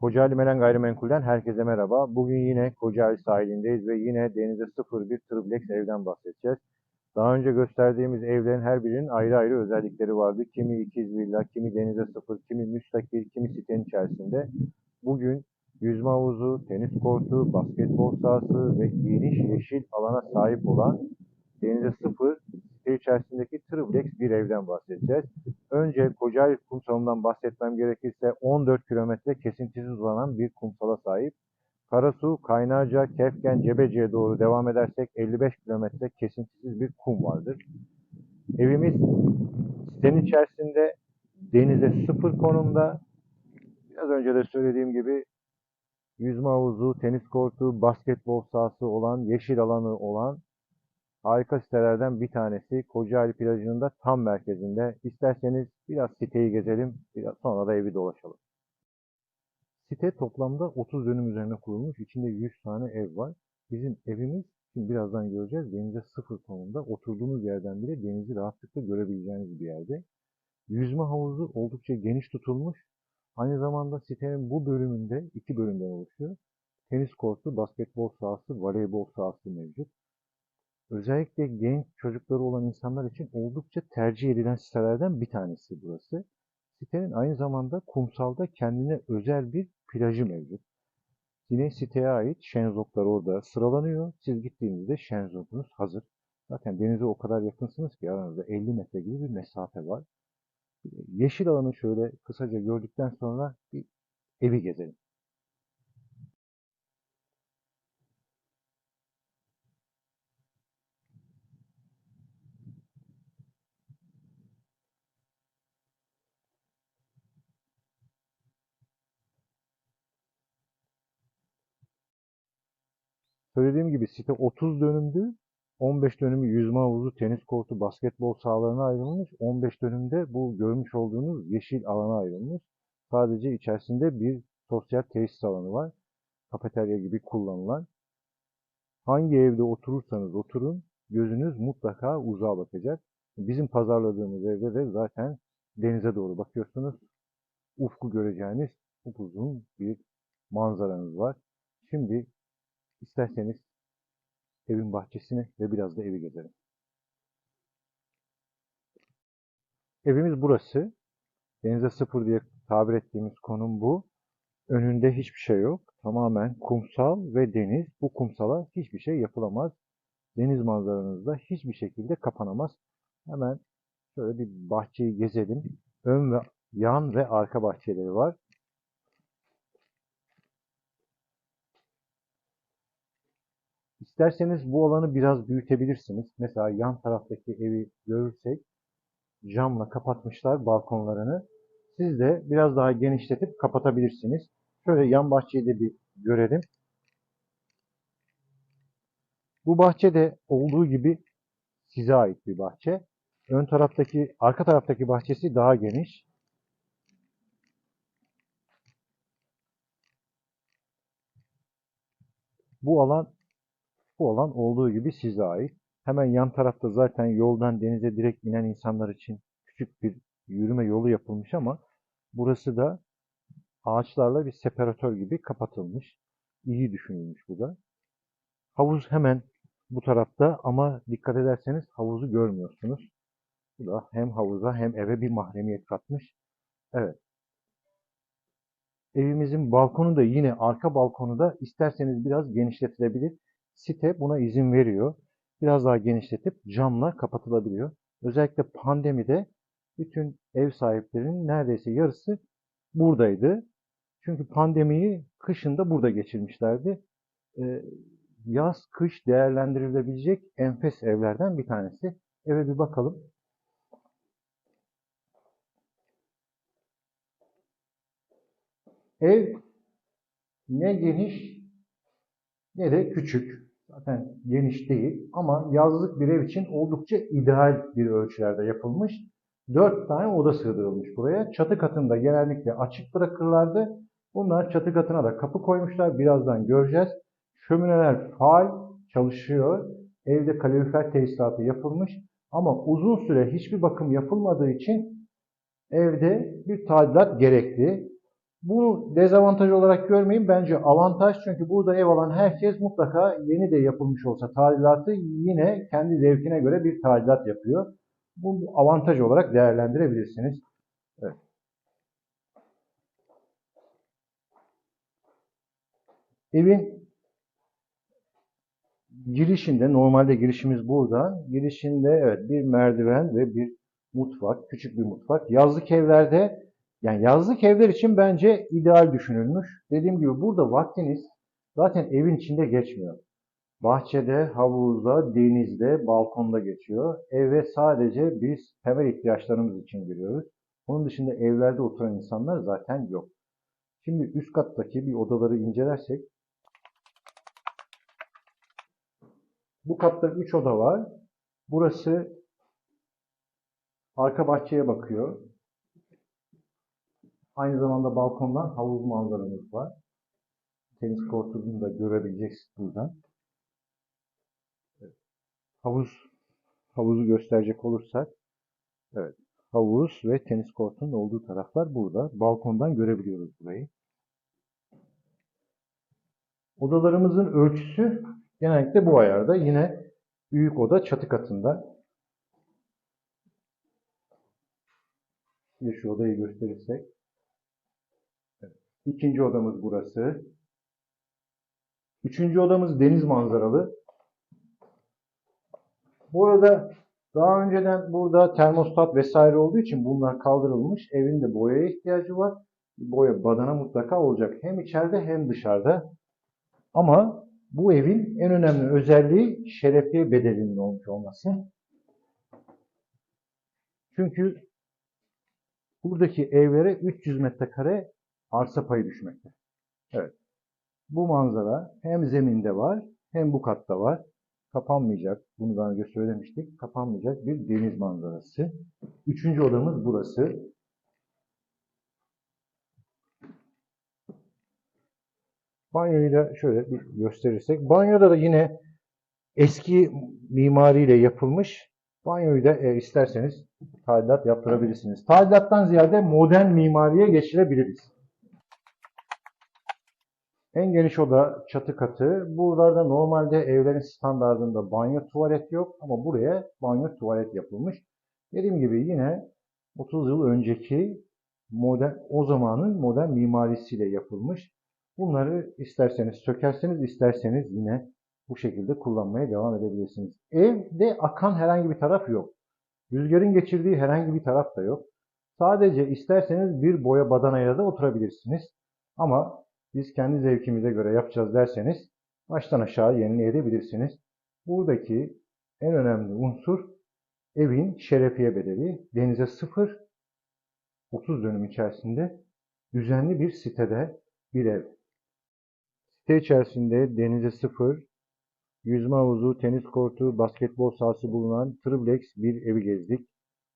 Kocaeli Melen Gayrimenkul'den herkese merhaba. Bugün yine Kocaeli sahilindeyiz ve yine denize sıfır bir triplex evden bahsedeceğiz. Daha önce gösterdiğimiz evlerin her birinin ayrı ayrı özellikleri vardı. Kimi ikiz villa, kimi denize sıfır, kimi müstakil, kimi sitenin içerisinde. Bugün yüzme havuzu, tenis kortu, basketbol sahası ve geniş yeşil alana sahip olan denize sıfır site içerisindeki triplex bir evden bahsedeceğiz. Önce Kocaeli kumsalından bahsetmem gerekirse 14 kilometre kesintisiz uzanan bir kumsala sahip. Karasu, Kaynarca, Kefken, Cebeci'ye doğru devam edersek 55 kilometre kesintisiz bir kum vardır. Evimiz sitenin içerisinde denize sıfır konumda. Biraz önce de söylediğim gibi yüzme havuzu, tenis kortu, basketbol sahası olan, yeşil alanı olan harika sitelerden bir tanesi. Kocaeli plajının da tam merkezinde. İsterseniz biraz siteyi gezelim, biraz sonra da evi dolaşalım. Site toplamda 30 dönüm üzerine kurulmuş. İçinde 100 tane ev var. Bizim evimiz, şimdi birazdan göreceğiz, denize sıfır konumda. Oturduğunuz yerden bile denizi rahatlıkla görebileceğiniz bir yerde. Yüzme havuzu oldukça geniş tutulmuş. Aynı zamanda sitenin bu bölümünde iki bölümden oluşuyor. Tenis kortu, basketbol sahası, voleybol sahası mevcut. Özellikle genç çocukları olan insanlar için oldukça tercih edilen sitelerden bir tanesi burası. Sitenin aynı zamanda kumsalda kendine özel bir plajı mevcut. Yine siteye ait şenzoklar orada sıralanıyor. Siz gittiğinizde şenzokunuz hazır. Zaten denize o kadar yakınsınız ki aranızda 50 metre gibi bir mesafe var. Yeşil alanı şöyle kısaca gördükten sonra bir evi gezelim. Söylediğim gibi site 30 dönümdü. 15 dönümü yüzme havuzu, tenis kortu, basketbol sahalarına ayrılmış. 15 dönümde bu görmüş olduğunuz yeşil alana ayrılmış. Sadece içerisinde bir sosyal tesis alanı var. Kafeterya gibi kullanılan. Hangi evde oturursanız oturun, gözünüz mutlaka uzağa bakacak. Bizim pazarladığımız evde de zaten denize doğru bakıyorsunuz. Ufku göreceğiniz upuzun bir manzaranız var. Şimdi isterseniz evin bahçesini ve biraz da evi gezelim. Evimiz burası. Denize sıfır diye tabir ettiğimiz konum bu. Önünde hiçbir şey yok. Tamamen kumsal ve deniz. Bu kumsala hiçbir şey yapılamaz. Deniz manzaranız da hiçbir şekilde kapanamaz. Hemen şöyle bir bahçeyi gezelim. Ön ve yan ve arka bahçeleri var. İsterseniz bu alanı biraz büyütebilirsiniz. Mesela yan taraftaki evi görürsek camla kapatmışlar balkonlarını. Siz de biraz daha genişletip kapatabilirsiniz. Şöyle yan bahçeyi de bir görelim. Bu bahçe de olduğu gibi size ait bir bahçe. Ön taraftaki, arka taraftaki bahçesi daha geniş. Bu alan bu alan olduğu gibi size ait. Hemen yan tarafta zaten yoldan denize direkt inen insanlar için küçük bir yürüme yolu yapılmış ama burası da ağaçlarla bir separatör gibi kapatılmış. İyi düşünülmüş bu da. Havuz hemen bu tarafta ama dikkat ederseniz havuzu görmüyorsunuz. Bu da hem havuza hem eve bir mahremiyet katmış. Evet. Evimizin balkonu da yine arka balkonu da isterseniz biraz genişletilebilir. Site buna izin veriyor. Biraz daha genişletip camla kapatılabiliyor. Özellikle pandemide bütün ev sahiplerinin neredeyse yarısı buradaydı. Çünkü pandemiyi kışında burada geçirmişlerdi. Ee, yaz, kış değerlendirilebilecek enfes evlerden bir tanesi. Eve bir bakalım. Ev ne geniş ne de küçük. Zaten geniş değil ama yazlık bir ev için oldukça ideal bir ölçülerde yapılmış. Dört tane oda sığdırılmış buraya. Çatı katında genellikle açık bırakırlardı. Bunlar çatı katına da kapı koymuşlar. Birazdan göreceğiz. Şömineler faal çalışıyor. Evde kalorifer tesisatı yapılmış. Ama uzun süre hiçbir bakım yapılmadığı için evde bir tadilat gerekli. Bunu dezavantaj olarak görmeyin. Bence avantaj çünkü burada ev alan herkes mutlaka yeni de yapılmış olsa tadilatı yine kendi zevkine göre bir tadilat yapıyor. Bu avantaj olarak değerlendirebilirsiniz. Evet. Evin girişinde, normalde girişimiz buradan. Girişinde evet bir merdiven ve bir mutfak, küçük bir mutfak. Yazlık evlerde, yani yazlık evler için bence ideal düşünülmüş. Dediğim gibi burada vaktiniz zaten evin içinde geçmiyor. Bahçede, havuzda, denizde, balkonda geçiyor. Eve sadece biz temel ihtiyaçlarımız için giriyoruz. Onun dışında evlerde oturan insanlar zaten yok. Şimdi üst kattaki bir odaları incelersek Bu katta 3 oda var. Burası arka bahçeye bakıyor. Aynı zamanda balkondan havuz manzaramız var. Tenis kortunu da görebileceksiniz buradan. Evet. Havuz havuzu gösterecek olursak evet havuz ve tenis kortunun olduğu taraflar burada. Balkondan görebiliyoruz burayı. Odalarımızın ölçüsü Genellikle bu ayarda. Yine büyük oda çatı katında. Şimdi şu odayı gösterirsek. İkinci odamız burası. Üçüncü odamız deniz manzaralı. Bu arada daha önceden burada termostat vesaire olduğu için bunlar kaldırılmış. Evin de boyaya ihtiyacı var. Boya badana mutlaka olacak. Hem içeride hem dışarıda. Ama bu evin en önemli özelliği şerefiye bedelinin olmuş olması. Çünkü buradaki evlere 300 metrekare arsa payı düşmekte. Evet. Bu manzara hem zeminde var hem bu katta var. Kapanmayacak, bunu daha önce söylemiştik, kapanmayacak bir deniz manzarası. Üçüncü odamız burası. Banyoyu da şöyle bir gösterirsek. Banyoda da yine eski mimariyle yapılmış. Banyoyu da e, isterseniz tadilat yaptırabilirsiniz. Tadilattan ziyade modern mimariye geçirebiliriz. En geniş oda çatı katı. Buralarda normalde evlerin standartında banyo tuvalet yok ama buraya banyo tuvalet yapılmış. Dediğim gibi yine 30 yıl önceki modern o zamanın modern mimarisiyle yapılmış. Bunları isterseniz sökerseniz, isterseniz yine bu şekilde kullanmaya devam edebilirsiniz. Evde akan herhangi bir taraf yok. Rüzgarın geçirdiği herhangi bir taraf da yok. Sadece isterseniz bir boya badanaya da oturabilirsiniz. Ama biz kendi zevkimize göre yapacağız derseniz baştan aşağı yenileyebilirsiniz. Buradaki en önemli unsur evin şerefiye bedeli. Denize sıfır, 30 dönüm içerisinde düzenli bir sitede bir ev. Site içerisinde denize sıfır, yüzme havuzu, tenis kortu, basketbol sahası bulunan triplex bir evi gezdik.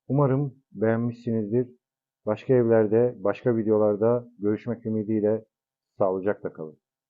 Umarım beğenmişsinizdir. Başka evlerde, başka videolarda görüşmek ümidiyle sağlıcakla kalın.